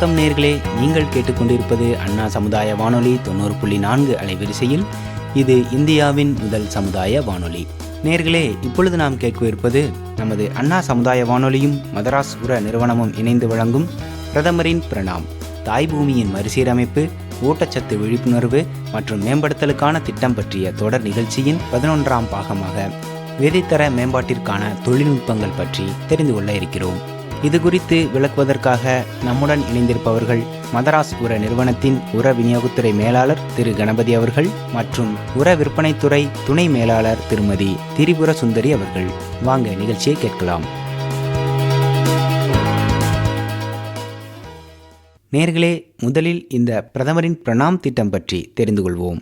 வணக்கம் நேர்களே. நீங்கள் கேட்டுக்கொண்டிருப்பது அண்ணா சமுதாய வானொலி தொண்ணூறு புள்ளி நான்கு அலைவரிசையில். இது இந்தியாவின் முதல் சமுதாய வானொலி. நேர்களே இப்பொழுது நாம் கேட்கவிருப்பது நமது அண்ணா சமுதாய வானொலியும் மதராஸ் உர நிறுவனமும் இணைந்து வழங்கும் பிரதமரின் பிரணாம். தாய் பூமியின் மறுசீரமைப்பு ஊட்டச்சத்து விழிப்புணர்வு மற்றும் மேம்படுத்தலுக்கான திட்டம் பற்றிய தொடர் நிகழ்ச்சியின் பதினொன்றாம் பாகமாக விதைத்தர மேம்பாட்டிற்கான தொழில்நுட்பங்கள் பற்றி தெரிந்து கொள்ள இருக்கிறோம். இது குறித்து விளக்குவதற்காக நம்முடன் இணைந்திருப்பவர்கள் மதராஸ் உர நிறுவனத்தின் உர விநியோகத்துறை மேலாளர் திரு கணபதி அவர்கள் மற்றும் உர விற்பனைத்துறை துணை மேலாளர் திருமதி திரிபுர சுந்தரி அவர்கள். வாங்க நிகழ்ச்சியை கேட்கலாம். நேர்களே முதலில் இந்த பிரதமரின் பிரணாம் திட்டம் பற்றி தெரிந்து கொள்வோம்.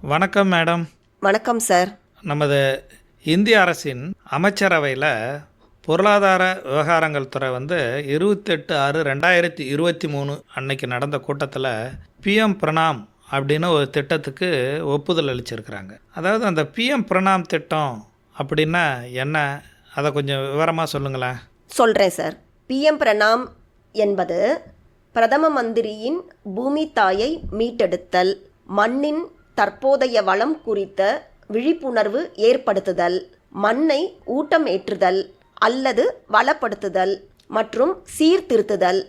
வணக்கம் மேடம். வணக்கம் சார். நமது இந்திய அரசின் அமைச்சரவையில் பொருளாதார விவகாரங்கள் துறை வந்து இருபத்தெட்டு ஆறு ரெண்டாயிரத்தி இருபத்தி மூணு அன்னைக்கு நடந்த கூட்டத்தில் பிஎம் பிரணாம் அப்படின்னு ஒரு திட்டத்துக்கு ஒப்புதல் அளிச்சிருக்கிறாங்க. அதாவது அந்த பிஎம் பிரணாம் திட்டம் அப்படின்னா என்ன? அதை கொஞ்சம் விவரமாக சொல்லுங்களேன். சொல்கிறேன் சார். பிஎம் பிரணாம் என்பது பிரதம மந்திரியின் பூமி தாயை மீட்டெடுத்தல் மண்ணின் தற்போதைய வளம் குறித்த விழிப்புணர்வு ஏற்படுத்துதல் மண்ணை ஊட்டம் ஏற்றுதல் அல்லது வளப்படுத்துதல் மற்றும் சீர்திருத்துதல்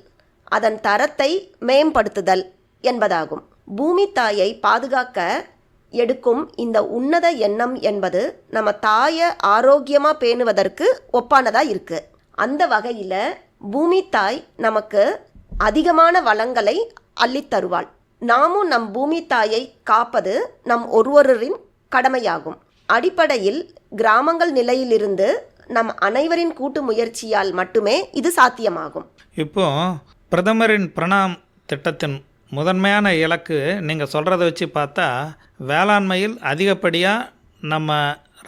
அதன் தரத்தை மேம்படுத்துதல் என்பதாகும். பூமி தாயை பாதுகாக்க எடுக்கும் இந்த உன்னத எண்ணம் என்பது நம்ம தாயை ஆரோக்கியமாக பேணுவதற்கு ஒப்பானதாக இருக்கு. அந்த வகையில் பூமி தாய் நமக்கு அதிகமான வளங்களை அள்ளித்தருவாள் நாமும் நம் பூமி தாயை காப்பது நம் ஒருவரின் கடமையாகும். அடிப்படையில் கிராமங்கள் நிலையிலிருந்து நம் அனைவரின் கூட்டு முயற்சியால் மட்டுமே இது சாத்தியமாகும். இப்போ பிரதமரின் பிரணாம் திட்டத்தின் முதன்மையான இலக்கு நீங்கள் சொல்கிறத வச்சு பார்த்தா வேளாண்மையில் அதிகப்படியாக நம்ம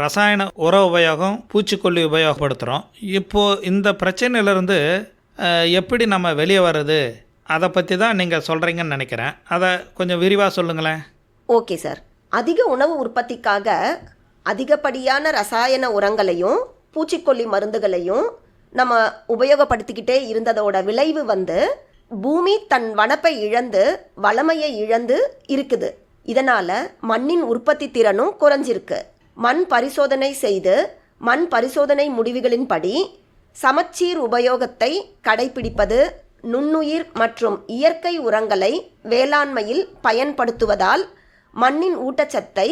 ரசாயன உர உபயோகம் பூச்சிக்கொல்லி உபயோகப்படுத்துகிறோம் இப்போது இந்த பிரச்சனையிலேருந்து எப்படி நம்ம வெளியே வர்றது? அதை பற்றி தான் நீங்கள் சொல்கிறீங்கன்னு நினைக்கிறேன். அதை கொஞ்சம் விரிவாக சொல்லுங்களேன். Okay sir. அதிக உணவு உற்பத்திக்காக அதிகப்படியான ரசாயன உரங்களையும் பூச்சிக்கொல்லி மருந்துகளையும் நம்ம உபயோகப்படுத்திக்கிட்டே இருந்ததோட விளைவு வந்து பூமி தன் வனப்பை இழந்து வளமையை இழந்து இருக்குது. இதனால் மண்ணின் உற்பத்தி திறனும் குறைஞ்சிருக்கு. மண் பரிசோதனை செய்து மண் பரிசோதனை முடிவுகளின்படி சமச்சீர் உபயோகத்தை கடைபிடிப்பது நுண்ணுயிர் மற்றும் இயற்கை உரங்களை வேளாண்மையில் பயன்படுத்துவதால் மண்ணின் ஊட்டச்சத்தை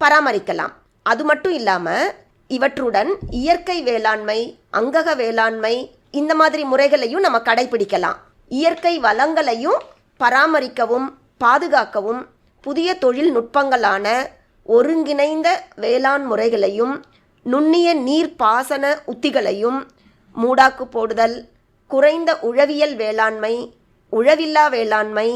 பராமரிக்கலாம். அது மட்டும் இல்லாமல் இவற்றுடன் இயற்கை வேளாண்மை அங்கக வேளாண்மை இந்த மாதிரி முறைகளையும் நம்ம கடைபிடிக்கலாம் இயற்கை வளங்களையும் பராமரிக்கவும் பாதுகாக்கவும் புதிய தொழில்நுட்பங்களான ஒருங்கிணைந்த வேளாண் முறைகளையும் நுண்ணிய நீர் பாசன உத்திகளையும் மூடாக்கு போடுதல் குறைந்த உழவியல் வேளாண்மை உழவில்லா வேளாண்மை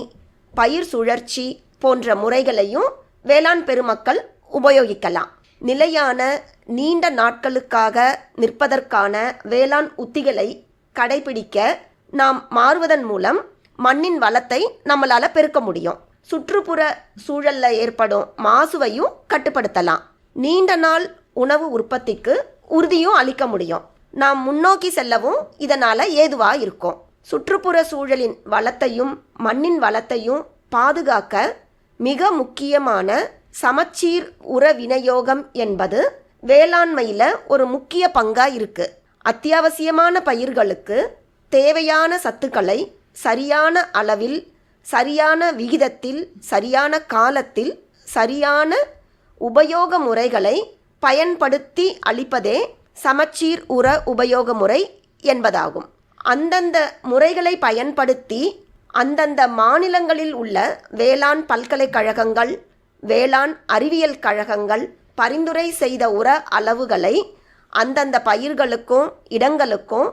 பயிர் சுழற்சி போன்ற முறைகளையும் வேளாண் பெருமக்கள் உபயோகிக்கலாம். நிலையான நீண்ட நாட்களுக்காக நிற்பதற்கான வேளாண் உத்திகளை கடைபிடிக்க நாம் மாறுவதன் மூலம் மண்ணின் வளத்தை நம்மளால் பெருக்க முடியும். சுற்றுப்புற சூழலில் ஏற்படும் மாசுவையும் கட்டுப்படுத்தலாம். நீண்ட நாள் உணவு உற்பத்திக்கு உறுதியும் அளிக்க முடியும். நாம் முன்னோக்கி செல்லவும் இதனால் ஏதுவாக இருக்கும். சுற்றுப்புற சூழலின் வளத்தையும் மண்ணின் வளத்தையும் பாதுகாக்க மிக முக்கியமான சமச்சீர் உர விநியோகம் என்பது வேளாண்மையில் ஒரு முக்கிய பங்காக இருக்கு. அத்தியாவசியமான பயிர்களுக்கு தேவையான சத்துக்களை சரியான அளவில் சரியான விகிதத்தில் சரியான காலத்தில் சரியான உபயோக முறைகளை பயன்படுத்தி அளிப்பதே சமச்சீர் உர உபயோக முறை என்பதாகும். அந்தந்த முறைகளை பயன்படுத்தி அந்தந்த மாநிலங்களில் உள்ள வேளாண் பல்கலைக்கழகங்கள் வேளாண் அறிவியல் கழகங்கள் பரிந்துரை செய்த உர அளவுகளை அந்தந்த பயிர்களுக்கும் இடங்களுக்கும்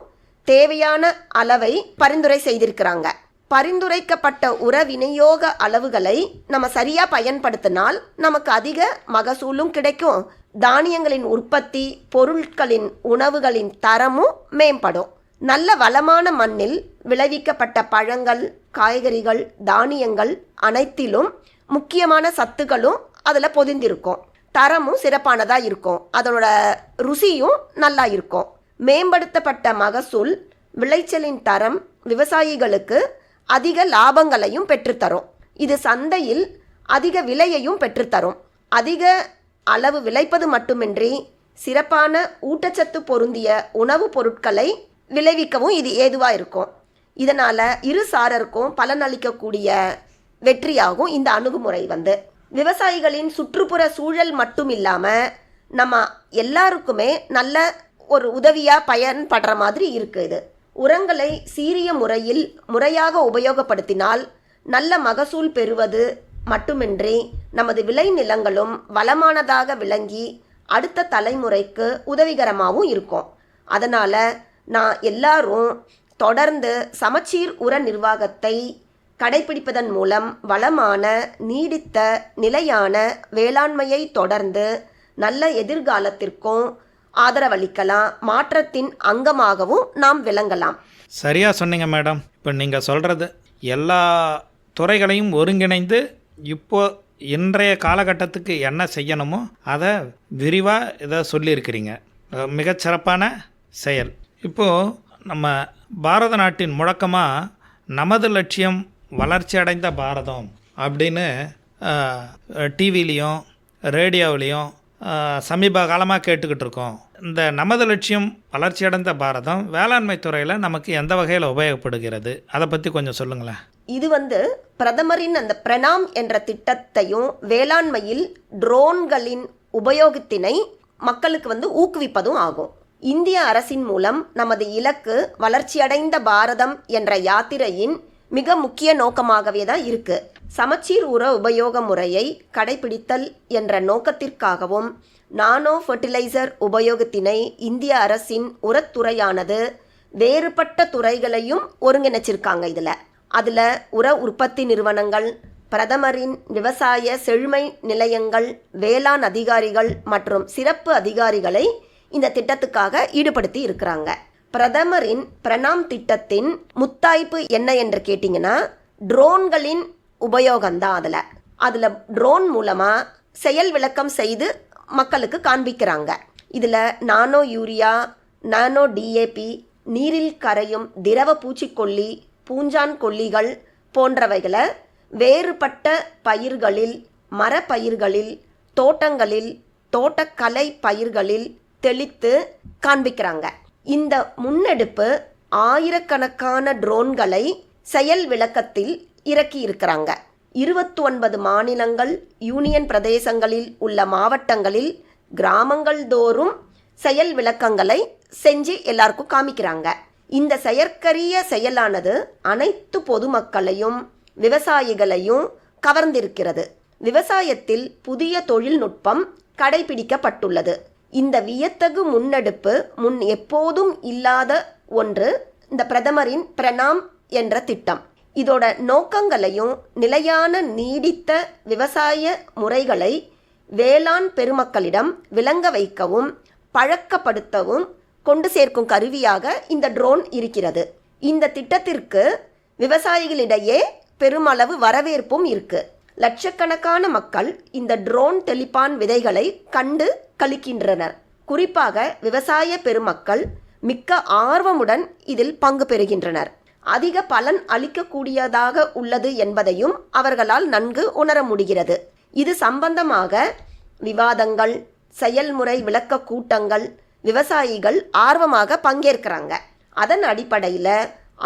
தேவையான அளவை பரிந்துரை செய்திருக்கிறாங்க. பரிந்துரைக்கப்பட்ட உர விநியோக அளவுகளை நம்ம சரியா பயன்படுத்தினால் நமக்கு அதிக மகசூலும் கிடைக்கும். தானியங்களின் உற்பத்தி பொருட்களின் உணவுகளின் தரமும் மேம்படும். நல்ல வளமான மண்ணில் விளைவிக்கப்பட்ட பழங்கள் காய்கறிகள் தானியங்கள் அனைத்திலும் முக்கியமான சத்துக்களும் அதில் பொதிந்திருக்கும். தரமும் சிறப்பானதாக இருக்கும். அதனோட ருசியும் நல்லா இருக்கும். மேம்படுத்தப்பட்ட மகசூல் விளைச்சலின் தரம் விவசாயிகளுக்கு அதிக லாபங்களையும் பெற்றுத்தரும். இது சந்தையில் அதிக விலையையும் பெற்றுத்தரும். அதிக அளவு விளைப்பது மட்டுமின்றி சிறப்பான ஊட்டச்சத்து பொருந்திய உணவுப் பொருட்களை விளைவிக்கவும் இது ஏதுவாக இருக்கும். இதனால் இரு சாரருக்கும் பலனளிக்கக்கூடிய வெற்றியாகும் இந்த அணுகுமுறை வந்து. விவசாயிகளின் சுற்றுப்புற சூழல் மட்டும் இல்லாமல் நம்ம எல்லாருக்குமே நல்ல ஒரு உதவியாக பயன்படுற மாதிரி இருக்குது இது. உரங்களை சீரிய முறையில் முறையாக உபயோகப்படுத்தினால் நல்ல மகசூல் பெறுவது மட்டுமின்றி நமது விளைநிலங்களும் வளமானதாக விளங்கி அடுத்த தலைமுறைக்கு உதவிகரமாகவும் இருக்கும். அதனால் நான் எல்லாரும் தொடர்ந்து சமச்சீர் உர நிர்வாகத்தை கடைபிடிப்பதன் மூலம் வளமான நீடித்த நிலையான வேளாண்மையை தொடர்ந்து நல்ல எதிர்காலத்திற்கும் ஆதரவளிக்கலாம். மாற்றத்தின் அங்கமாகவும் நாம் விளங்கலாம். சரியாக சொன்னீங்க மேடம். இப்போ நீங்கள் சொல்கிறது எல்லா துறைகளையும் ஒருங்கிணைந்து இப்போ இன்றைய காலகட்டத்துக்கு என்ன செய்யணுமோ அதை விரிவாக இதை சொல்லியிருக்கிறீங்க. மிகச்சிறப்பான செயல். இப்போது நம்ம பாரத நாட்டின் முழக்கமாக நமது லட்சியம் வளர்ச்சி அடைந்த பாரதம் அப்படின்னு டிவிலையும் ரேடியோவிலையும் சமீப காலமாக கேட்டுக்கிட்டு இருக்கோம். இந்த நமது லட்சியம் வளர்ச்சியடைந்த பாரதம் வேளாண்மை துறையில் நமக்கு எந்த வகையில் உபயோகப்படுகிறது? அதை பற்றி கொஞ்சம் சொல்லுங்களேன். இது வந்து பிரதமரின் அந்த பிரணாம் என்ற திட்டத்தையும் வேளாண்மையில் ட்ரோன்களின் உபயோகத்தினை மக்களுக்கு வந்து ஊக்குவிப்பதும் ஆகும். இந்திய அரசின் மூலம் நமது இலக்கு வளர்ச்சியடைந்த பாரதம் என்ற யாத்திரையின் மிக முக்கிய நோக்கமாகவே தான் இருக்கு. சமச்சீர் உர உபயோக முறையை கடைபிடித்தல் என்ற நோக்கத்திற்காகவும் நானோ ஃபெர்டிலைசர் உபயோகத்தினை இந்திய அரசின் உரத்துறையானது வேறுபட்ட துறைகளையும் ஒருங்கிணைச்சிருக்காங்க இதில். அதில் உர உற்பத்தி நிறுவனங்கள் பிரதமரின் விவசாய செழுமை நிலையங்கள் வேளாண் அதிகாரிகள் மற்றும் சிறப்பு அதிகாரிகளை இந்த திட்டத்துக்காக ஈடுபடுத்தி இருக்கிறாங்க. பிரதமரின் பிரணாம் திட்டத்தின் முத்தாய்ப்பு என்ன என்று கேட்டிங்கன்னா ட்ரோன்களின் உபயோகம்தான் அதில். அதில் ட்ரோன் மூலமாக செயல் விளக்கம் செய்து மக்களுக்கு காண்பிக்கிறாங்க. இதில் நானோ யூரியா நானோ டிஏபி நீரில் கரையும் திரவ பூச்சிக்கொல்லி பூஞ்சான் கொல்லிகள் போன்றவைகளை வேறுபட்ட பயிர்களில் மரப்பயிர்களில் தோட்டங்களில் தோட்டக்கலை பயிர்களில் தெளித்து காண்பிக்கிறாங்க. இந்த முன்னெடுப்பு ஆயிரக்கணக்கான ட்ரோன்களை செயல் விளக்கத்தில் இறக்கி இருக்கிறாங்க இருபத்தி ஒன்பது மாநிலங்கள் யூனியன் பிரதேசங்களில் உள்ள மாவட்டங்களில் கிராமங்கள் தோறும் செயல் விளக்கங்களை செஞ்சு எல்லாருக்கும் காமிக்கிறாங்க. இந்த செயற்கரிய செயலானது அனைத்து பொதுமக்களையும் விவசாயிகளையும் கவர்ந்திருக்கிறது. விவசாயத்தில் புதிய தொழில்நுட்பம் கடைபிடிக்கப்பட்டுள்ளது. இந்த வியத்தகு முன்னெடுப்பு முன் எப்போதும் இல்லாத ஒன்று இந்த பிரதமரின் பிரணாம் என்ற திட்டம். இதோட நோக்கங்களையும் நிலையான நீடித்த விவசாய முறைகளை வேளாண் பெருமக்களிடம் விளங்க வைக்கவும் பழக்கப்படுத்தவும் கொண்டு சேர்க்கும் கருவியாக இந்த ட்ரோன் இருக்கிறது. இந்த திட்டத்திற்கு விவசாயிகளிடையே பெருமளவு வரவேற்பும் இருக்குது லட்சக்கணக்கான மக்கள் இந்த ட்ரோன் தெளிப்பான் விதைகளை கண்டு கழிக்கின்றனர். குறிப்பாக விவசாய பெருமக்கள் மிக்க ஆர்வமுடன் இதில் பங்கு பெறுகின்றனர். அதிக பலன் அளிக்கக்கூடியதாக உள்ளது என்பதையும் அவர்களால் நன்கு உணர முடிகிறது. இது சம்பந்தமாக விவாதங்கள் செயல்முறை விளக்க கூட்டங்கள் விவசாயிகள் ஆர்வமாக பங்கேற்கிறாங்க. அதன் அடிப்படையில்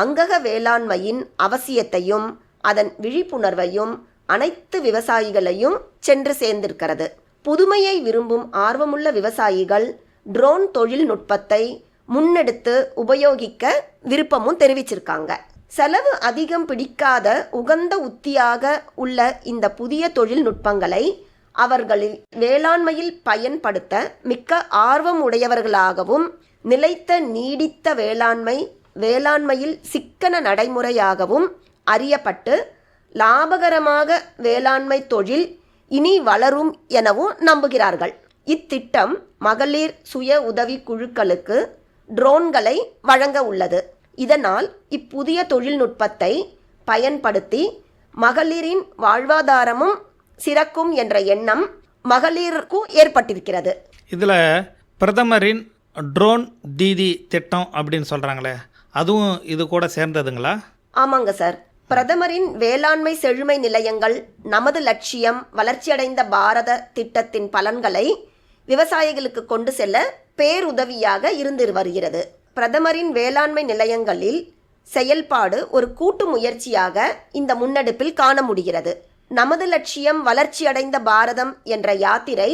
அங்கக வேளாண்மையின் அவசியத்தையும் அதன் விழிப்புணர்வையும் அனைத்து விவசாயிகளையும் சென்று சேர்ந்திருக்கிறது. புதுமையை விரும்பும் ஆர்வமுள்ள விவசாயிகள் ட்ரோன் தொழில்நுட்பத்தை முன்னெடுத்து உபயோகிக்க விருப்பமும் தெரிவிச்சிருக்காங்க. செலவு அதிகம் பிடிக்காத உகந்த உத்தியாக உள்ள இந்த புதிய தொழில்நுட்பங்களை அவர்களில் வேளாண்மையில் பயன்படுத்த மிக்க ஆர்வம் உடையவர்களாகவும் நிலைத்த நீடித்த வேளாண்மை வேளாண்மையில் சிக்கன நடைமுறையாகவும் அறியப்பட்டு லாபகரமாக வேளாண்மை தொழில் இனி வளரும் எனவும் நம்புகிறார்கள். இத்திட்டம் மகளிர் சுய உதவி குழுக்களுக்கு ட்ரோன்களை வழங்க உள்ளது. இதனால் இப்புதிய தொழில்நுட்பத்தை பயன்படுத்தி மகளிரின் வாழ்வாதாரமும் சிறக்கும் என்ற எண்ணம் மகளிருக்கும் ஏற்பட்டிருக்கிறது. இதில் பிரதமரின் ட்ரோன் தீதி திட்டம் அப்படின்னு சொல்கிறாங்களே அதுவும் இது கூட சேர்ந்ததுங்களா? ஆமாங்க சார். பிரதமரின் வேளாண்மை செழுமை நிலையங்கள் நமது லட்சியம் வளர்ச்சியடைந்த பாரத திட்டத்தின் பலன்களை விவசாயிகளுக்கு கொண்டு செல்ல பேருதவியாக இருந்து வருகிறது. பிரதமரின் வேளாண்மை நிலையங்களில் செயல்பாடு ஒரு கூட்டு முயற்சியாக இந்த முன்னெடுப்பில் காண முடிகிறது. நமது லட்சியம் வளர்ச்சியடைந்த பாரதம் என்ற யாத்திரை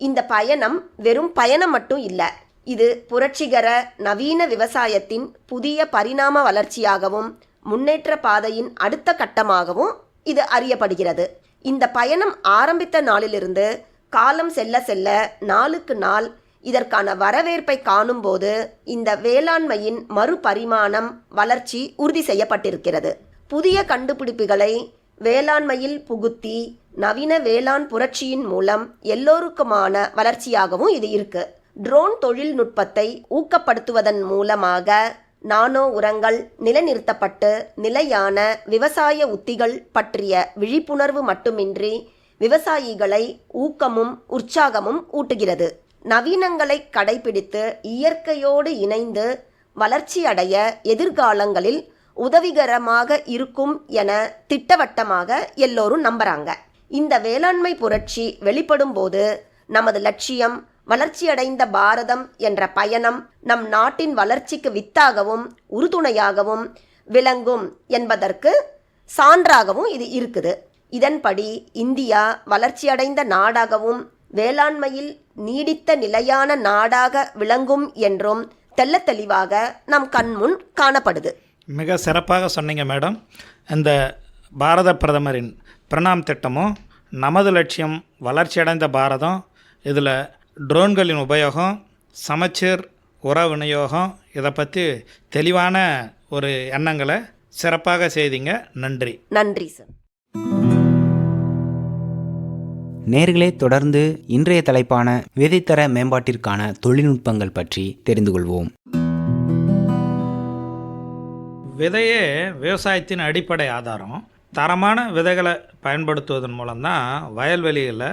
இந்த பயணம் வெறும் பயணம் மட்டும் இல்லை இது புரட்சிகர நவீன விவசாயத்தின் புதிய பரிணாம வளர்ச்சியாகவும் முன்னேற்ற பாதையின் அடுத்த கட்டமாகவும் இது அறியப்படுகிறது. இந்த பயணம் ஆரம்பித்த நாளிலிருந்து காலம் செல்ல செல்ல நாளுக்கு நாள் இதற்கான வரவேற்பை காணும்போது இந்த வேளாண்மையின் மறுபரிமாணம் வளர்ச்சி உறுதி செய்யப்பட்டிருக்கிறது. புதிய கண்டுபிடிப்புகளை வேளாண்மையில் புகுத்தி நவீன வேளாண் புரட்சியின் மூலம் எல்லோருக்குமான வளர்ச்சியாகவும் இது இருக்கு. ட்ரோன் தொழில்நுட்பத்தை ஊக்கப்படுத்துவதன் மூலமாக நானோ உரங்கள் நிலைநிறுத்தப்பட்டு நிலையான விவசாய உத்திகள் பற்றிய விழிப்புணர்வு மட்டுமின்றி விவசாயிகளை ஊக்கமும் உற்சாகமும் ஊட்டுகிறது. நவீனங்களை கடைபிடித்து இயற்கையோடு இணைந்து வளர்ச்சியடைய எதிர்காலங்களில் உதவிகரமாக இருக்கும் என திட்டவட்டமாக எல்லோரும் நம்புறாங்க. இந்த வேளாண்மை புரட்சி வெளிப்படும் போது நமது லட்சியம் வளர்ச்சியடைந்த பாரதம் என்ற பயணம் நம் நாட்டின் வளர்ச்சிக்கு வித்தாகவும் உறுதுணையாகவும் விளங்கும் என்பதற்கு சான்றாகவும் இது இருக்குது. இதன்படி இந்தியா வளர்ச்சியடைந்த நாடாகவும் வேளாண்மையில் நீடித்த நிலையான நாடாக விளங்கும் என்றும் தெல்ல தெளிவாக நம் கண்முன் காணப்படுது. மிக சிறப்பாக சொன்னீங்க மேடம். இந்த பாரத பிரதமரின் பிரணாம் திட்டமும் நமது லட்சியம் வளர்ச்சியடைந்த பாரதம். இதில் ட்ரோன்களின் உபயோகம் சமச்சீர் உர விநியோகம் இதை பற்றி தெளிவான ஒரு எண்ணங்களை சிறப்பாக செய்தீங்க. நன்றி. நன்றி சார். நேர்களே தொடர்ந்து இன்றைய தலைப்பான விதைத்தர மேம்பாட்டிற்கான தொழில்நுட்பங்கள் பற்றி தெரிந்து கொள்வோம். விதையே விவசாயத்தின் அடிப்படை ஆதாரம். தரமான விதைகளை பயன்படுத்துவதன் மூலம்தான் வயல்வெளியில்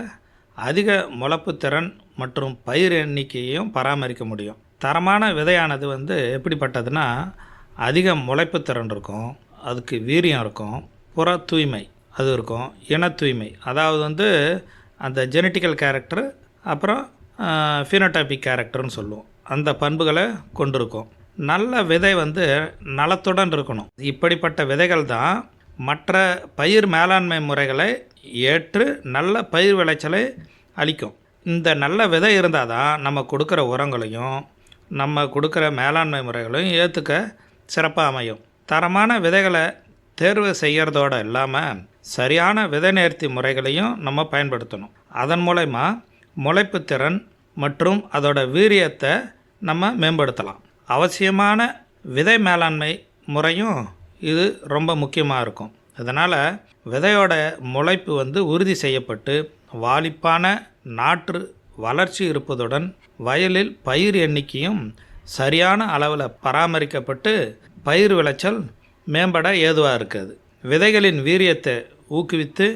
அதிக முளப்பு திறன் மற்றும் பயிர் எண்ணிக்கையையும் பராமரிக்க முடியும். தரமான விதையானது வந்து எப்படிப்பட்டதுன்னா அதிக முளைப்பு திறன் இருக்கும் அதுக்கு வீரியம் இருக்கும் புற தூய்மை அது இருக்கும் இன தூய்மை. அதாவது வந்து அந்த ஜெனட்டிக்கல் கேரக்டர் அப்புறம் ஃபினோடைபிக் கேரக்டர்னு சொல்லுவோம். அந்த பண்புகளை கொண்டிருக்கும். நல்ல விதை வந்து நலத்துடன் இருக்கணும். இப்படிப்பட்ட விதைகள் தான் மற்ற பயிர் மேலாண்மை முறைகளை ஏற்று நல்ல பயிர் விளைச்சலை அளிக்கும். இந்த நல்ல விதை இருந்தால் தான் நம்ம கொடுக்குற உரங்களையும் நம்ம கொடுக்குற மேலாண்மை முறைகளையும் ஏற்றுக்க சிறப்பாக அமையும். தரமான விதைகளை தேர்வு செய்கிறதோடு இல்லாமல் சரியான விதை நேர்த்தி முறைகளையும் நம்ம பயன்படுத்தணும். அதன் மூலயமா முளைப்பு திறன் மற்றும் அதோட வீரியத்தை நம்ம மேம்படுத்தலாம். அவசியமான விதை மேலாண்மை முறையும் இது ரொம்ப முக்கியமாக இருக்கும். இதனால் விதையோட முளைப்பு வந்து உறுதி செய்யப்பட்டு வாலிப்பான நாற்று வளர்ச்சி இருப்பதுடன் வயலில் பயிர் எண்ணிக்கையும் சரியான அளவில் பராமரிக்கப்பட்டு பயிர் விளைச்சல் மேம்பட ஏதுவாக இருக்குது. விதைகளின் வீரியத்தை ஊக்குவித்து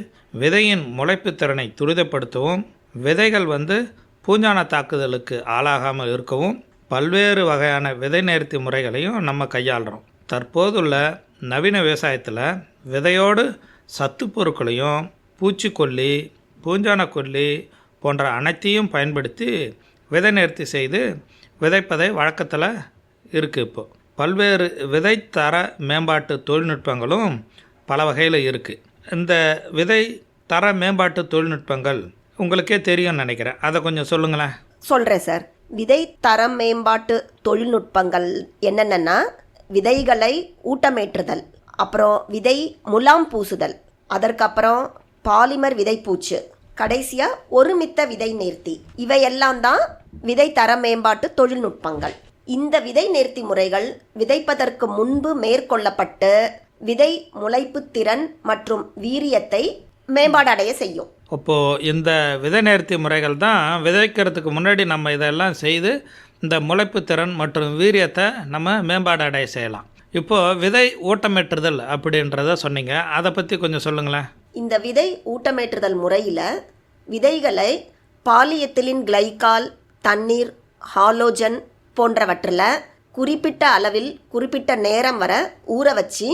விதையின் முளைப்பு திறனை துரிதப்படுத்தவும் விதைகள் வந்து பூஞ்சான தாக்குதலுக்கு ஆளாகாமல் இருக்கவும் பல்வேறு வகையான விதை நேர்த்தி முறைகளையும் நம்ம கையாளுறோம். தற்போதுள்ள நவீன விவசாயத்தில் விதையோடு சத்து பொருட்களையும் பூச்சிக்கொல்லி பூஞ்சானக்கொல்லி போன்ற அனைத்தையும் பயன்படுத்தி விதை நேர்த்தி செய்து விதைப்பதை வழக்கத்தில் இருக்குது இப்போது பல்வேறு விதை தர மேம்பாட்டு தொழில்நுட்பங்களும் பல வகையில் இருக்குது இந்த விதை தர மேம்பாட்டு தொழில்நுட்பங்கள் உங்களுக்கே தெரியும்னு நினைக்கிறேன். அதை கொஞ்சம் சொல்லுங்களேன். சொல்கிறேன் சார். விதை தரம் மேம்பாட்டு தொழில்நுட்பங்கள் என்னென்னா விதைகளை ஊட்டமேற்றுதல் அப்புறம் விதை முலாம் பூசுதல் அதற்கப்புறம் பாலிமர் விதைப்பூச்சு கடைசியாக ஒருமித்த விதை நேர்த்தி. இவையெல்லாம் தான் விதை தர மேம்பாட்டு தொழில்நுட்பங்கள். இந்த விதை நேர்த்தி முறைகள் விதைப்பதற்கு முன்பு மேற்கொள்ளப்பட்டு விதை முளைப்பு திறன் மற்றும் வீரியத்தை மேம்பாடடைய செய்யும். அப்போது இந்த விதை நேர்த்தி முறைகள் தான் விதைக்கிறதுக்கு முன்னாடி நம்ம இதெல்லாம் செய்து இந்த முளைப்பு திறன் மற்றும் வீரியத்தை நம்ம மேம்பாடு அடைய செய்யலாம். இப்போது விதை ஊட்டமேற்றுதல் அப்படின்றத சொன்னீங்க. அதை பற்றி கொஞ்சம் சொல்லுங்களேன். இந்த விதை ஊட்டமேற்றுதல் முறையில் விதைகளை பாலியத்திலின் கிளைகால் தண்ணீர் ஹாலோஜன் போன்றவற்றில் குறிப்பிட்ட அளவில் குறிப்பிட்ட நேரம் வர ஊற வச்சு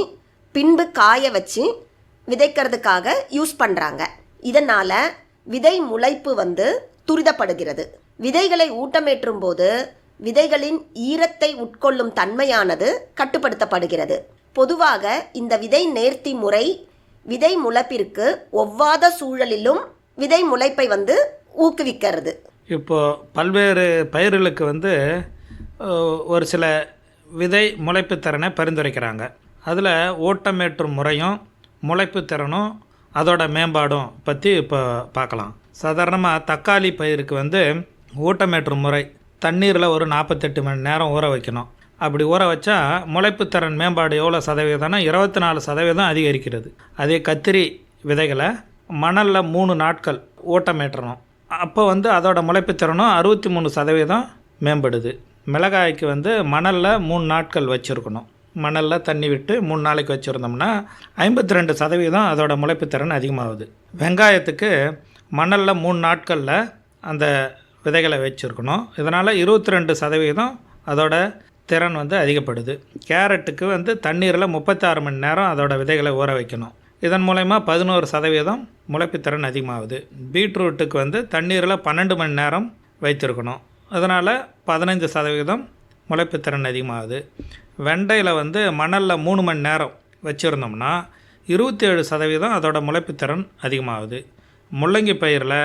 பின்பு காய வச்சு விதைக்கிறதுக்காக யூஸ் பண்ணுறாங்க இதனால் விதை முளைப்பு வந்து துரிதப்படுகிறது. விதைகளை ஊட்டமேற்றும் போது விதைகளின் ஈரத்தை உட்கொள்ளும் தன்மையானது கட்டுப்படுத்தப்படுகிறது. பொதுவாக இந்த விதை நேர்த்தி முறை விதை முளைப்பிற்கு ஒவ்வாத சூழலிலும் விதை முளைப்பை வந்து ஊக்குவிக்கிறது. இப்போ பல்வேறு பயிர்களுக்கு வந்து ஒரு சில விதை முளைப்பு திறனை பரிந்துரைக்கிறாங்க. அதில் ஓட்டமேற்றும் முறையும் முளைப்பு திறனும் அதோட மேம்பாடும் பற்றி இப்போ பார்க்கலாம். சாதாரணமாக தக்காளி பயிருக்கு வந்து ஊட்டமேற்றும் முறை தண்ணீரில் ஒரு நாற்பத்தெட்டு மணி நேரம் ஊற வைக்கணும். அப்படி ஊற வச்சா முளைப்பு திறன் மேம்பாடு எவ்வளோ சதவீதம்னா இருபத்தி நாலு சதவீதம் அதிகரிக்கிறது. அதே கத்திரி விதைகளை மணலில் மூணு நாட்கள் ஊட்டமேற்றணும் அப்போ வந்து அதோட முளைப்பு திறனும் அறுபத்தி மூணு சதவீதம் மேம்படுது. மிளகாய்க்கு வந்து மணலில் மூணு நாட்கள் வச்சுருக்கணும். மணலில் தண்ணி விட்டு மூணு நாளைக்கு வச்சுருந்தோம்னா ஐம்பத்தி ரெண்டு சதவீதம் அதோடய முளைப்பு திறன் அதிகமாகுது. வெங்காயத்துக்கு மணலில் மூணு நாட்களில் அந்த விதைகளை வச்சுருக்கணும். இதனால் இருபத்தி ரெண்டு சதவீதம் அதோட திறன் வந்து அதிகப்படுது. கேரட்டுக்கு வந்து தண்ணீரில் முப்பத்தாறு மணி நேரம் அதோட விதைகளை ஊற வைக்கணும். இதன் மூலயமா பதினோரு சதவீதம் முளைப்புத்திறன் அதிகமாகுது. பீட்ரூட்டுக்கு வந்து தண்ணீரில் பன்னெண்டு மணி நேரம் வைத்திருக்கணும். அதனால் பதினைந்து சதவீதம் முளைப்புத்திறன் அதிகமாகுது. வெண்டையில் வந்து மணலில் மூணு மணி நேரம் வச்சுருந்தோம்னா இருபத்தி ஏழு சதவீதம் அதோட முளைப்புத்திறன் அதிகமாகுது. முள்ளங்கி பயிரில்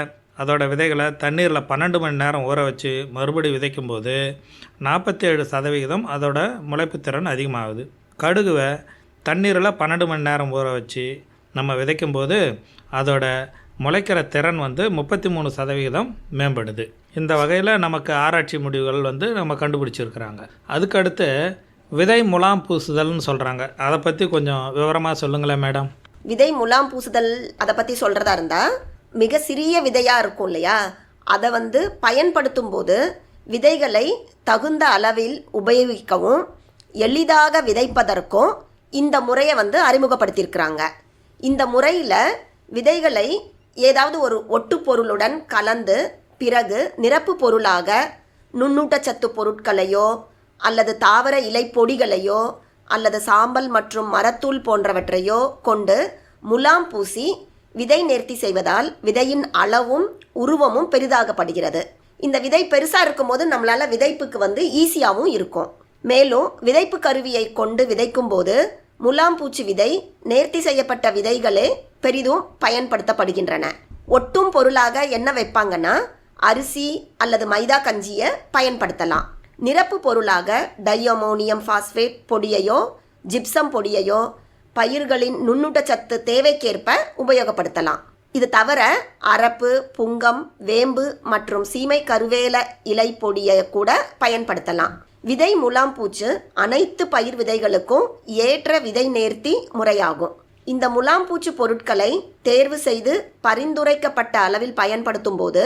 அதோட விதைகளை தண்ணீரில் பன்னெண்டு மணி நேரம் ஊற வச்சு மறுபடி விதைக்கும்போது நாற்பத்தேழு சதவிகிதம் அதோட முளைப்புத்திறன் அதிகமாகுது. கடுகுவை தண்ணீரில் பன்னெண்டு மணி நேரம் ஊற வச்சு நம்ம விதைக்கும்போது அதோட முளைக்கிற திறன் வந்து முப்பத்தி மூணு சதவிகிதம் மேம்படுது. இந்த வகையில் நமக்கு ஆராய்ச்சி முடிவுகள் வந்து நம்ம கண்டுபிடிச்சிருக்கிறாங்க. அதுக்கடுத்து விதை முலாம் பூசுதல்னு சொல்கிறாங்க அதை பற்றி கொஞ்சம் விவரமாக சொல்லுங்களேன் மேடம். விதை முலாம் பூசுதல் அதை பற்றி சொல்கிறதா இருந்தால் மிக சிறிய விதையாக இருக்கும் இல்லையா? அதை வந்து பயன்படுத்தும் போது விதைகளை தகுந்த அளவில் உபயோகிக்கவும் எளிதாக விதைப்பதற்கும் இந்த முறையை வந்து அறிமுகப்படுத்தியிருக்கிறாங்க. இந்த முறையில் விதைகளை ஏதாவது ஒரு ஒட்டு பொருளுடன் கலந்து பிறகு நிரப்பு பொருளாக நுண்ணூட்டச்சத்து பொருட்களையோ அல்லது தாவர இலை பொடிகளையோ அல்லது சாம்பல் மற்றும் மரத்தூள் போன்றவற்றையோ கொண்டு முலாம் பூசி விதை நேர்த்தி செய்வதால் விதையின் அளவும் உருவமும் பெரிதாகப்படுகிறது. இந்த விதை பெருசாக இருக்கும்போது நம்மளால் விதைப்புக்கு வந்து ஈஸியாகவும் இருக்கும். மேலும் விதைப்பு கருவியை கொண்டு விதைக்கும் போது முலாம் பூச்சி விதை நேர்த்தி செய்யப்பட்ட விதைகளே பெரிதும் பயன்படுத்தப்படுகின்றன. ஒட்டும் பொருளாக என்ன வைப்பாங்கன்னா அரிசி அல்லது மைதா கஞ்சியை பயன்படுத்தலாம். நிரப்பு பொருளாக டையமோனியம் ஃபாஸ்பேட் பொடியையோ ஜிப்சம் பொடியையோ பயிர்களின் நுண்ணூட்டச்சத்து தேவைக்கேற்ப உபயோகப்படுத்தலாம். இது தவிர அரப்பு புங்கம் வேம்பு மற்றும் சீமை கருவேல இலை பொடியை கூட பயன்படுத்தலாம். விதை முலாம் பூச்சு அனைத்து பயிர் விதைகளுக்கும் ஏற்ற விதை நேர்த்தி முறையாகும். இந்த முலாம்பூச்சு பொருட்களை தேர்வு செய்து பரிந்துரைக்கப்பட்ட அளவில் பயன்படுத்தும் போது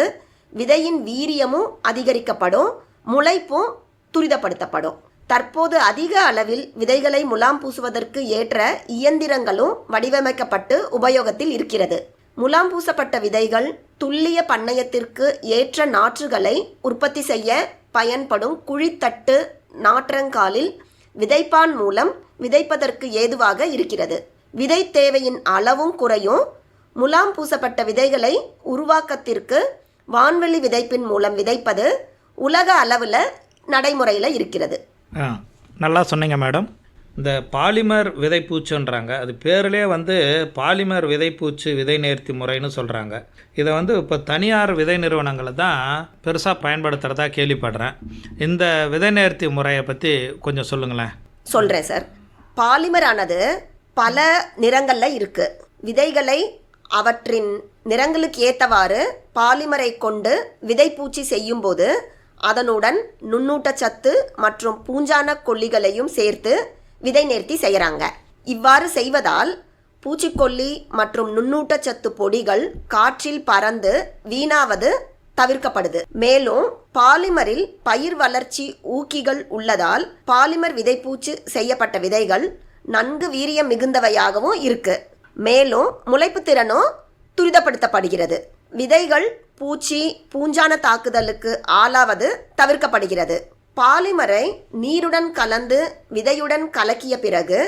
விதையின் வீரியமும் அதிகரிக்கப்படும் முளைப்பும் துரிதப்படுத்தப்படும். தற்போது அதிக அளவில் விதைகளை முலாம் பூசுவதற்கு ஏற்ற இயந்திரங்களும் வடிவமைக்கப்பட்டு உபயோகத்தில் இருக்கிறது. முலாம் பூசப்பட்ட விதைகள் துல்லிய பண்ணையத்திற்கு ஏற்ற நாற்றுகளை உற்பத்தி செய்ய பயன்படும் குழித்தட்டு நாற்றங்காலில் விதைப்பான் மூலம் விதைப்பதற்கு ஏதுவாக இருக்கிறது. விதை தேவையின் அளவும் குறையும். முலாம் பூசப்பட்ட விதைகளை உருவாக்கத்திற்கு வான்வெளி விதைப்பின் மூலம் விதைப்பது உலக அளவில் நடைமுறையில் இருக்கிறது. நல்லா சொன்னீங்க மேடம். இந்த பாலிமர் விதைப்பூச்சுன்றாங்க. அது பேர்லேயே வந்து பாலிமர் விதைப்பூச்சு விதை நேர்த்தி முறைன்னு சொல்கிறாங்க இதை வந்து இப்போ தனியார் விதை நிறுவனங்களை தான் பெருசாக பயன்படுத்துகிறதா கேள்விப்படுறேன். இந்த விதை நேர்த்தி முறையை பற்றி கொஞ்சம் சொல்லுங்களேன். சொல்கிறேன் சார். பாலிமர் ஆனது பல நிறங்களில் இருக்கு. விதைகளை அவற்றின் நிறங்களுக்கு ஏற்றவாறு பாலிமரை கொண்டு விதைப்பூச்சி செய்யும்போது அதனுடன் நுண்ணூட்டச்சத்து மற்றும் பூஞ்சான கொல்லிகளையும் சேர்த்து விதை நேர்த்தி செய்கிறாங்க இவ்வாறு செய்வதால் பூச்சிக்கொல்லி மற்றும் நுண்ணூட்டச்சத்து பொடிகள் காற்றில் பறந்து வீணாவது தவிர்க்கப்படுது. மேலும் பாலிமரில் பயிர் வளர்ச்சி ஊக்கிகள் உள்ளதால் பாலிமர் விதைப்பூச்சு செய்யப்பட்ட விதைகள் நன்கு வீரியம் மிகுந்தவையாகவும் இருக்கு. மேலும் முளைப்பு திறனும் துரிதப்படுத்தப்படுகிறது. விதைகள் பூச்சி பூஞ்சான தாக்குதலுக்கு ஆளாவது தவிர்க்கப்படுகிறது. பாலிமரை நீருடன் கலந்து விதையுடன் கலக்கிய பிறகு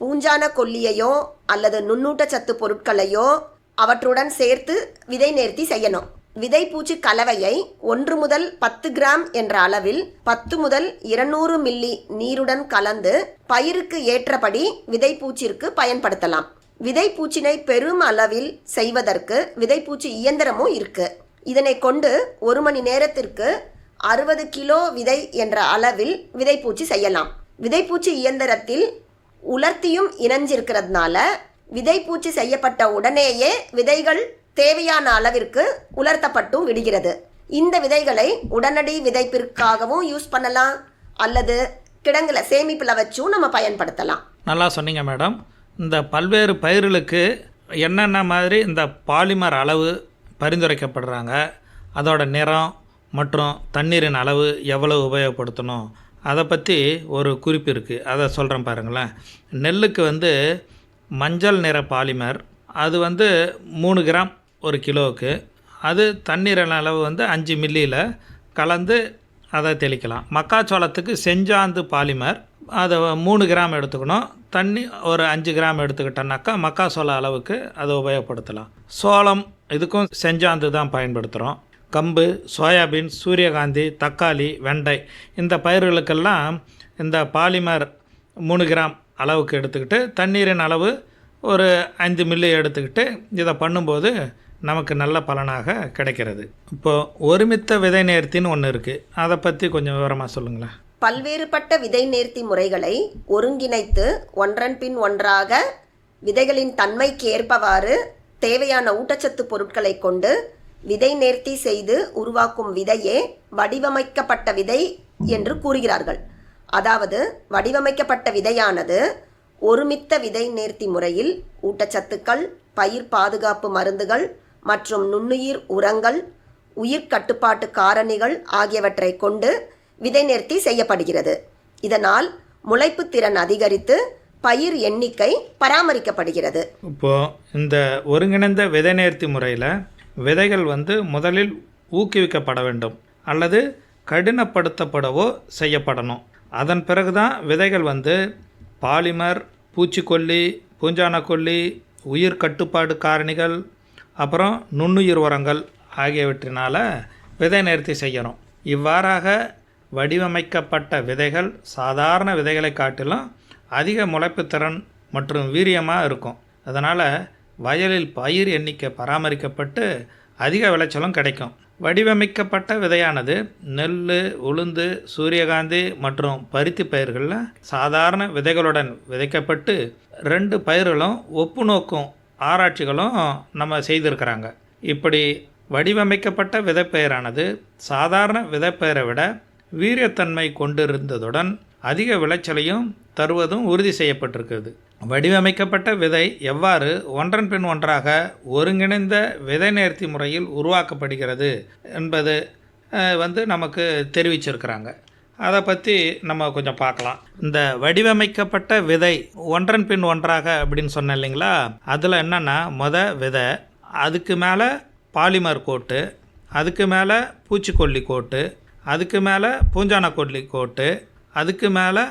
பூஞ்சான கொல்லியையோ அல்லது நுண்ணூட்டச்சத்து பொருட்களையோ அவற்றுடன் சேர்த்து விதை நேர்த்தி செய்யணும். விதைப்பூச்சி கலவையை ஒன்று முதல் பத்து கிராம் என்ற அளவில் பத்து முதல் இருநூறு மில்லி நீருடன் கலந்து பயிருக்கு ஏற்றபடி விதைப்பூச்சிற்கு பயன்படுத்தலாம். விதைப்பூச்சினை பெரும் அளவில் செய்வதற்கு விதைப்பூச்சி இயந்திரமும் இருக்குது இதனை கொண்டு ஒரு மணி நேரத்திற்கு அறுபது கிலோ விதை என்ற அளவில் விதைப்பூச்சி செய்யலாம். விதைப்பூச்சி இயந்திரத்தில் உலர்த்தியும் இணைஞ்சிருக்கிறதுனால விதைப்பூச்சி செய்யப்பட்ட உடனேயே விதைகள் தேவையான அளவிற்கு உலர்த்தப்பட்டும் விடுகிறது. இந்த விதைகளை உடனடி விதைப்பிற்காகவும் யூஸ் பண்ணலாம். அல்லது கிடங்குல சேமிப்பில் வச்சும் நம்ம பயன்படுத்தலாம். நல்லா சொன்னீங்க மேடம். இந்த பல்வேறு பயிர்களுக்கு என்னென்ன மாதிரி இந்த பாலிமர் அளவு பரிந்துரைக்கப்படுறாங்க. அதோட நிறம் மற்றும் தண்ணீரின் அளவு எவ்வளவு உபயோகப்படுத்தணும்? அதை பற்றி ஒரு குறிப்பு இருக்குது அதை சொல்கிறேன் பாருங்களேன். நெல்லுக்கு வந்து மஞ்சள் நிற பாலிமர். அது வந்து மூணு கிராம் ஒரு கிலோவுக்கு. அது தண்ணீரின் அளவு வந்து அஞ்சு மில்லியில் கலந்து அதை தெளிக்கலாம். மக்காச்சோளத்துக்கு செஞ்சாந்து பாலிமர். அதை மூணு கிராம் எடுத்துக்கணும். தண்ணி ஒரு அஞ்சு கிராம் எடுத்துக்கிட்டோன்னாக்கா மக்காசோள அளவுக்கு அதை உபயோகப்படுத்தலாம். சோளம் இதுக்கும் செஞ்சாந்து தான் பயன்படுத்துகிறோம் கம்பு சோயாபீன் சூரியகாந்தி தக்காளி வெண்டை இந்த பயிர்களுக்கெல்லாம் இந்த பாலிமர் மூணு கிராம் அளவுக்கு எடுத்துக்கிட்டு தண்ணீரின் அளவு ஒரு ஐந்து மில்லி எடுத்துக்கிட்டு இதை பண்ணும்போது நமக்கு நல்ல பலனாக கிடைக்கிறது. இப்போது ஒருமித்த விதை நேர்த்தின்னு ஒன்று இருக்குது அதை பற்றி கொஞ்சம் விவரமாக சொல்லுங்களேன். பல்வேறுபட்ட விதை நேர்த்தி முறைகளை ஒருங்கிணைத்து ஒன்றன் பின் ஒன்றாக விதைகளின் தன்மைக்கு ஏற்பவாறு தேவையான ஊட்டச்சத்து பொருட்களை கொண்டு விதை நேர்த்தி செய்து உருவாக்கும் விதையே வடிவமைக்கப்பட்ட விதை என்று கூறுகிறார்கள். அதாவது வடிவமைக்கப்பட்ட விதையானது ஒருமித்த விதை நேர்த்தி முறையில் ஊட்டச்சத்துக்கள் பயிர் பாதுகாப்பு மருந்துகள் மற்றும் நுண்ணுயிர் உரங்கள் உயிர் கட்டுப்பாட்டு காரணிகள் ஆகியவற்றை கொண்டு விதை நேர்த்தி செய்யப்படுகிறது. இதனால் முளைப்பு திறன் அதிகரித்து பயிர் எண்ணிக்கை பராமரிக்கப்படுகிறது. இப்போது இந்த ஒருங்கிணைந்த விதை நேர்த்தி முறையில் விதைகள் வந்து முதலில் ஊக்குவிக்கப்பட வேண்டும். அல்லது கடினப்படுத்தப்படவோ செய்யப்படணும். அதன் பிறகு தான் விதைகள் வந்து பாலிமர் பூச்சிக்கொல்லி பூஞ்சானக்கொல்லி உயிர் கட்டுப்பாடு காரணிகள் அப்புறம் நுண்ணுயிர் உரங்கள் ஆகியவற்றினால் விதை நேர்த்தி செய்யணும். இவ்வாறாக வடிவமைக்கப்பட்ட விதைகள் சாதாரண விதைகளை காட்டிலும் அதிக முளைப்புத்திறன் மற்றும் வீரியமாக இருக்கும். அதனால் வயலில் பயிர் எண்ணிக்கை பராமரிக்கப்பட்டு அதிக விளைச்சலும் கிடைக்கும். வடிவமைக்கப்பட்ட விதையானது நெல் உளுந்து சூரியகாந்தி மற்றும் பருத்தி பயிர்களில் சாதாரண விதைகளுடன் விதைக்கப்பட்டு ரெண்டு பயிர்களும் ஒப்பு நோக்கும் ஆராய்ச்சிகளும் நம்ம செய்திருக்கிறாங்க. இப்படி வடிவமைக்கப்பட்ட விதைப்பயிரானது சாதாரண விதைப்பயிரை விட வீரியத்தன்மை கொண்டிருந்ததுடன் அதிக விளைச்சலையும் தருவதும் உறுதி செய்யப்பட்டிருக்கிறது. வடிவமைக்கப்பட்ட விதை எவ்வாறு ஒன்றன் பின் ஒன்றாக ஒருங்கிணைந்த விதை நேர்த்தி முறையில் உருவாக்கப்படுகிறது என்பது வந்து நமக்கு தெரிவிச்சிருக்கிறாங்க. அதை பற்றி நம்ம கொஞ்சம் பார்க்கலாம். இந்த வடிவமைக்கப்பட்ட விதை ஒன்றன் பின் ஒன்றாக அப்படின்னு சொன்னேன் இல்லைங்களா? அதில் என்னென்னா மொத விதை அதுக்கு மேலே பாலிமர் கோட்டு அதுக்கு மேலே பூச்சிக்கொல்லி கோட்டு அதுக்கு மேலே பூஞ்சான கொல்லி கோட்டு அதுக்கு மேலே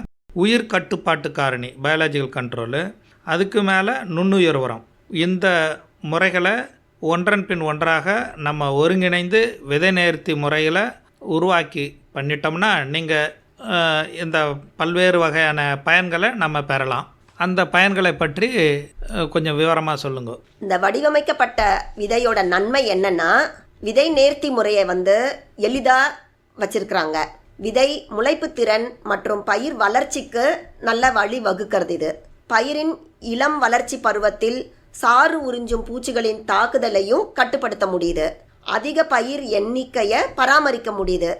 உயிர் கட்டுப்பாட்டு காரணி பயாலஜிக்கல் கண்ட்ரோலு அதுக்கு மேலே நுண்ணுயிர் உரம். இந்த முறைகளை ஒன்றன் பின் ஒன்றாக நம்ம ஒருங்கிணைந்து விதை நேர்த்தி முறையில் உருவாக்கி பண்ணிட்டோம்னா நீங்கள் இந்த பல்வேறு வகையான பயன்களை நம்ம பெறலாம். அந்த பயன்களை பற்றி கொஞ்சம் விவரமாக சொல்லுங்க. இந்த வடிவமைக்கப்பட்ட விதையோட நன்மை என்னன்னா விதை நேர்த்தி முறையை வந்து எளிதாக வச்சிருக்கிறாங்க. விதை முளைப்பு திறன் மற்றும் பயிர் வளர்ச்சிக்கு நல்ல வழி வகுக்கிறது இது. பயிரின் இளம் வளர்ச்சி பருவத்தில் சாறு உறிஞ்சும் பூச்சிகளின் தாக்குதலையும் கட்டுப்படுத்த முடியுது. அதிக பயிர் எண்ணிக்கையை பராமரிக்க முடியுது.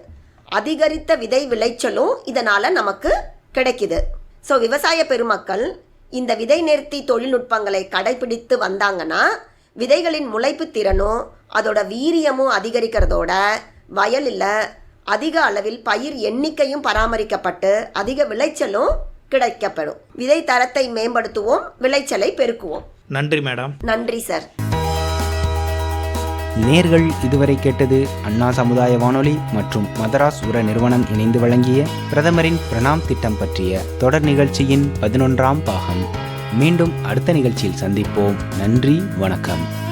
அதிகரித்த விதை விளைச்சலும் இதனால் நமக்கு கிடைக்குது. ஸோ விவசாய பெருமக்கள் இந்த விதை நிறுத்தி தொழில்நுட்பங்களை கடைபிடித்து வந்தாங்கன்னா விதைகளின் முளைப்பு திறனும் அதோட வீரியமும் அதிகரிக்கிறதோட வயலில் அதிக அளவில் பயிர் எண்ணிக்கையும் பராமரிக்கப்பட்டு அதிக விளைச்சலும் கிடைக்கப்படும் விதை தரத்தை மேம்படுத்துவோம் விளைச்சலை பெருக்குவோம். நன்றி மேடம். நன்றி சார். நேர்கள் இதுவரை கேட்டது அண்ணா சமுதாய வானொலி மற்றும் மதராஸ் உர நிறுவனம் இணைந்து வழங்கிய பிரதமரின் பிரணாம் திட்டம் பற்றிய தொடர் நிகழ்ச்சியின் பதினொன்றாம் பாகம். மீண்டும் அடுத்த நிகழ்ச்சியில் சந்திப்போம். நன்றி வணக்கம்.